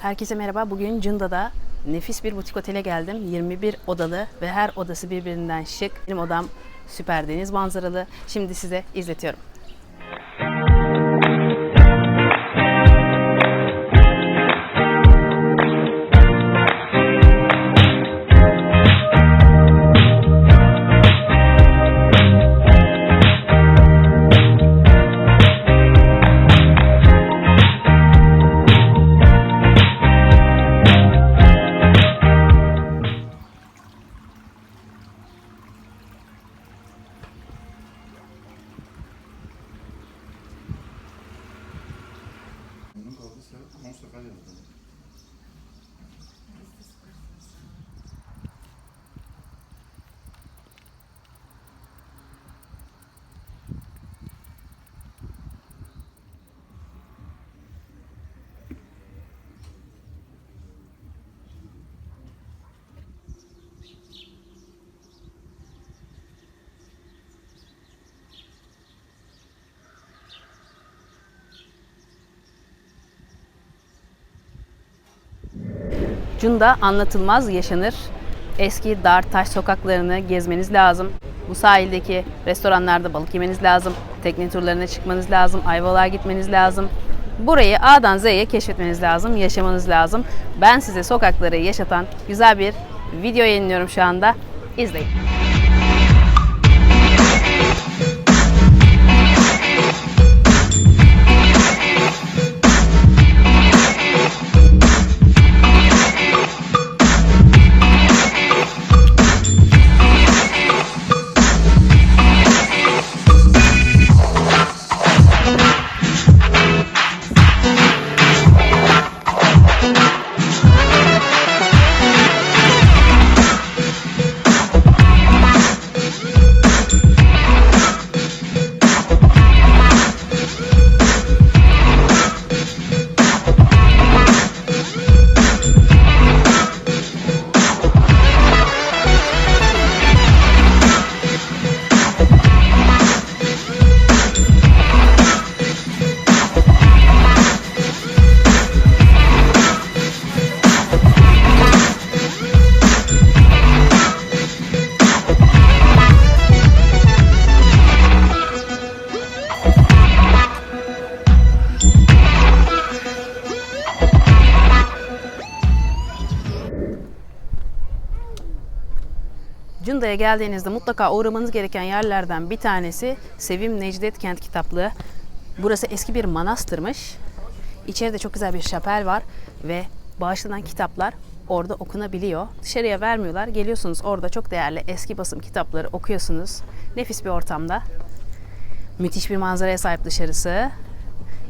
Herkese merhaba. Bugün Cunda'da nefis bir butik otele geldim. 21 odalı ve her odası birbirinden şık. Benim odam süper deniz manzaralı. Şimdi size izletiyorum. 10 sefer yapalım. Cunda anlatılmaz yaşanır. Eski dar taş sokaklarını gezmeniz lazım. Bu sahildeki restoranlarda balık yemeniz lazım. Tekne turlarına çıkmanız lazım. Ayvalık'a gitmeniz lazım. Burayı A'dan Z'ye keşfetmeniz lazım, yaşamanız lazım. Ben size sokakları yaşatan güzel bir video yayınlıyorum şu anda. İzleyin. Cunda'ya geldiğinizde mutlaka uğramanız gereken yerlerden bir tanesi Sevim Necdet Kent Kitaplığı. Burası eski bir manastırmış. İçeride çok güzel bir şapel var ve bağışlanan kitaplar orada okunabiliyor. Dışarıya vermiyorlar. Geliyorsunuz orada çok değerli eski basım kitapları okuyorsunuz. Nefis bir ortamda. Müthiş bir manzaraya sahip dışarısı.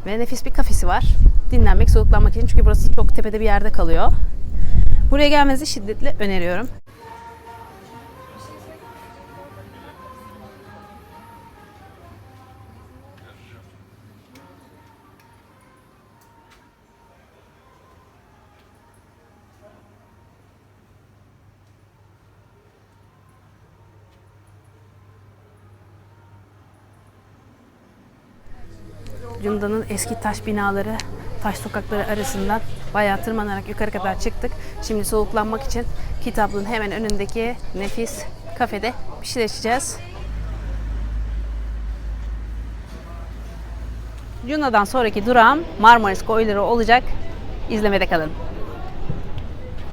Ve nefis bir kafesi var. Dinlenmek, soluklanmak için. Çünkü burası çok tepede bir yerde kalıyor. Buraya gelmenizi şiddetle öneriyorum. Cunda'nın eski taş binaları, taş sokakları arasından bayağı tırmanarak yukarı kadar çıktık. Şimdi soğuklanmak için kitaplığın hemen önündeki nefis kafede bir şeyler içeceğiz. Cunda'dan sonraki durağım Marmaris koyları olacak. İzlemede kalın.